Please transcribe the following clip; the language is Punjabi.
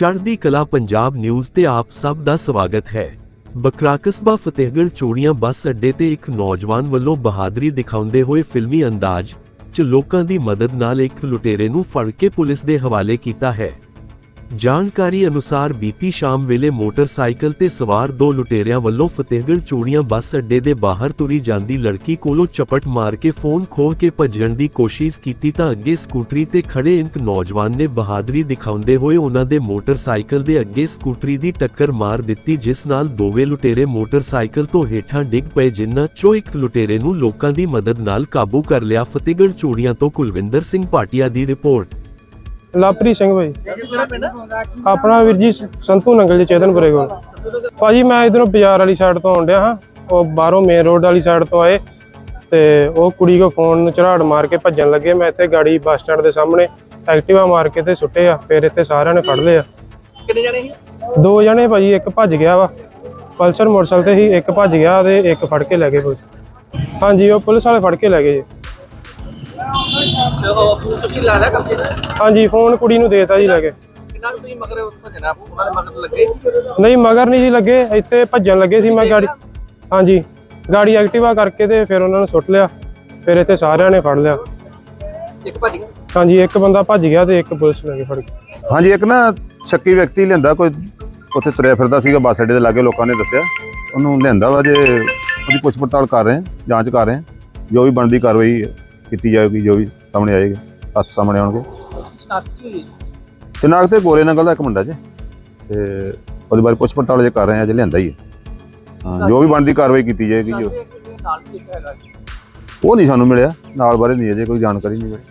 ਚੜ੍ਹਦੀ ਕਲਾ ਪੰਜਾਬ ਨਿਊਜ਼ ਤੇ ਆਪ ਸਭ ਦਾ ਸਵਾਗਤ ਹੈ। ਬਕਰਾ ਕਸਬਾ ਫਤਿਹਗੜ੍ਹ ਚੋੜੀਆਂ ਬੱਸ ਅੱਡੇ ਤੇ ਇੱਕ ਨੌਜਵਾਨ ਵੱਲੋਂ ਬਹਾਦਰੀ ਦਿਖਾਉਂਦੇ ਹੋਏ ਫਿਲਮੀ ਅੰਦਾਜ਼ 'ਚ ਲੋਕਾਂ ਦੀ ਮਦਦ ਨਾਲ ਇੱਕ ਲੁਟੇਰੇ ਨੂੰ ਫੜ ਕੇ ਪੁਲਿਸ ਦੇ ਹਵਾਲੇ ਕੀਤਾ ਹੈ। ਜਾਣਕਾਰੀ ਅਨੁਸਾਰ ਬੀਤੀ ਸ਼ਾਮ ਵੇਲੇ ਮੋਟਰਸਾਈਕਲ ਤੇ ਸਵਾਰ ਦੋ ਲੁਟੇਰਿਆਂ ਵੱਲੋਂ ਫਤਿਹਗੜ੍ਹ ਚੂੜੀਆਂ ਬੱਸ ਅੱਡੇ ਦੇ ਬਾਹਰ ਤੁਰੀ ਜਾਂਦੀ ਲੜਕੀ ਕੋਲੋਂ ਚਪਟ ਮਾਰ ਕੇ ਫੋਨ ਖੋਹ ਕੇ ਭੱਜਣ ਦੀ ਕੋਸ਼ਿਸ਼ ਕੀਤੀ ਤਾਂ ਅੱਗੇ ਸਕੂਟਰੀ ਤੇ ਖੜੇ ਇੱਕ ਨੌਜਵਾਨ ਨੇ ਬਹਾਦਰੀ ਦਿਖਾਉਂਦੇ ਹੋਏ ਉਹਨਾਂ ਦੇ ਮੋਟਰਸਾਈਕਲ ਦੇ ਅੱਗੇ ਸਕੂਟਰੀ ਦੀ ਟੱਕਰ ਮਾਰ ਦਿੱਤੀ, ਜਿਸ ਨਾਲ ਦੋਵੇਂ ਲੁਟੇਰੇ ਮੋਟਰਸਾਈਕਲ ਤੋਂ ਹੇਠਾਂ ਡਿੱਗ ਪਏ, ਜਿਨ੍ਹਾਂ ਚੋਂ ਇੱਕ ਲੁਟੇਰੇ ਨੂੰ ਲੋਕਾਂ ਦੀ ਮਦਦ ਨਾਲ ਕਾਬੂ ਕਰ ਲਿਆ। ਫਤਿਹਗੜ੍ਹ ਚੂੜੀਆਂ ਤੋਂ ਕੁਲਵਿੰਦਰ ਸਿੰਘ ਭਾਟੀਆ ਦੀ ਰਿਪੋਰਟ। ਲਵਪ੍ਰੀਤ ਸਿੰਘ ਭਾਈ ਆਪਣਾ ਵੀਰ ਜੀ ਸੰਤੂ ਨੰਗਲ ਜੀ ਚੇਤਨਪੁਰੇ ਕੋਲ। ਭਾਜੀ ਮੈਂ ਇਧਰੋਂ ਬਾਜ਼ਾਰ ਵਾਲੀ ਸਾਈਡ ਤੋਂ ਆਉਂਦਿਆ ਹਾਂ। ਉਹ ਬਾਹਰੋਂ ਮੇਨ ਰੋਡ ਵਾਲੀ ਸਾਈਡ ਤੋਂ ਆਏ। ਤੇ ਉਹ ਕੁੜੀ ਕੋ ਫੋਨ ਨੂੰ ਝਰਾੜ ਮਾਰ ਕੇ ਭੱਜਣ ਲੱਗੇ। ਮੈਂ ਇੱਥੇ ਗਾੜੀ ਬੱਸ ਸਟੈਂਡ ਦੇ ਸਾਹਮਣੇ ਐਕਟਿਵਾ ਮਾਰ ਕੇ ਤੇ ਸੁੱਟੇ ਆ। ਫਿਰ ਇੱਥੇ ਸਾਰਿਆਂ ਨੇ ਫੜ ਲਏ ਆ ਕਿੰਨੇ ਜਣੇ ਸੀ? ਦੋ ਜਣੇ ਭਾਜੀ ਇੱਕ ਭੱਜ ਗਿਆ ਵਾ। ਪਲਸਰ ਮੋਟਰਸਾਈਕਲ ਤੇ ਹੀ ਇੱਕ ਭੱਜ ਗਿਆ ਤੇ ਇੱਕ ਫੜ ਕੇ ਲੈ ਗਏ ਪੁਲਿਸ। ਹਾਂਜੀ ਉਹ ਪੁਲਿਸ ਵਾਲੇ ਫੜ ਕੇ ਲੈ ਗਏ ਜੀ। ਫੋਨ ਤੁਸੀਂ ਲਾ ਲਿਆ ਕਬਜੇ ਤੇ ਹਾਂਜੀ ਫੋਨ ਕੁੜੀ ਨੂੰ ਦੇਤਾ ਜੀ ਲੈ ਕੇ। ਕਿੰਨਾ ਕੁ ਤੁਸੀਂ ਮਗਰ ਭਜਣਾ ਉਹਨਾਂ ਦੇ ਮਗਰ ਲੱਗੇ ਸੀ ਨਹੀਂ, ਮਗਰ ਨਹੀਂ ਜੀ ਲੱਗੇ, ਇੱਥੇ ਭੱਜਣ ਲੱਗੇ ਸੀ ਮੈਂ ਗਾੜੀ। ਹਾਂਜੀ, ਗਾੜੀ ਐਕਟਿਵਾ ਕਰਕੇ ਤੇ ਫਿਰ ਉਹਨਾਂ ਨੂੰ ਸੁੱਟ ਲਿਆ। ਫਿਰ ਇੱਥੇ ਸਾਰਿਆਂ ਨੇ ਫੜ ਲਿਆ। ਇੱਕ ਭੱਜ ਗਿਆ ਹਾਂਜੀ, ਇੱਕ ਬੰਦਾ ਭੱਜ ਗਿਆ ਤੇ ਇੱਕ ਪੁਲਿਸ ਲੈ ਕੇ ਫੜ ਗਈ। ਹਾਂਜੀ, ਇੱਕ ਨਾ ਸ਼ੱਕੀ ਵਿਅਕਤੀ ਲੈਂਦਾ ਕੋਈ ਉੱਥੇ ਤੁਰਿਆ ਫਿਰਦਾ ਸੀਗਾ, ਬੱਸ ਅੱਡੇ ਦੇ ਲਾਗੇ ਲੋਕਾਂ ਨੇ ਦੱਸਿਆ। ਉਹਨੂੰ ਲਿਆਂਦਾ ਵਾ ਜੇ ਉਹਦੀ ਪੁੱਛ ਪੜਤਾਲ ਕਰ ਰਹੇ ਹਾਂ ਜਾਂਚ ਕਰ ਰਹੇ ਹਾਂ ਜੋ ਵੀ ਬਣਦੀ ਕਾਰਵਾਈ ਕੀਤੀ ਜਾਏਗੀ ਜੋ ਵੀ ਸਾਹਮਣੇ ਆਏਗੀ ਹੱਥ ਸਾਹਮਣੇ ਆਉਣਗੇ। ਚਨਾਕ ਤੇ ਗੋਰੇ ਨੰਗਲ ਦਾ ਇੱਕ ਮੁੰਡਾ ਜੇ। ਤੇ ਉਹਦੇ ਬਾਰੇ ਪੁੱਛ ਪੜਤਾਲ ਜੇ ਕਰ ਰਹੇ ਹਾਂ ਜੇ ਲਿਆਂਦਾ ਹੀ ਹੈ ਜੋ ਵੀ ਬਣਦੀ ਕਾਰਵਾਈ ਕੀਤੀ ਜਾਏਗੀ ਜੋ? ਉਹ ਨਹੀਂ ਸਾਨੂੰ ਮਿਲਿਆ ਨਾਲ ਬਾਰੇ ਨਹੀਂ ਅਜੇ ਕੋਈ ਜਾਣਕਾਰੀ ਨਹੀਂ ਮਿਲੀ।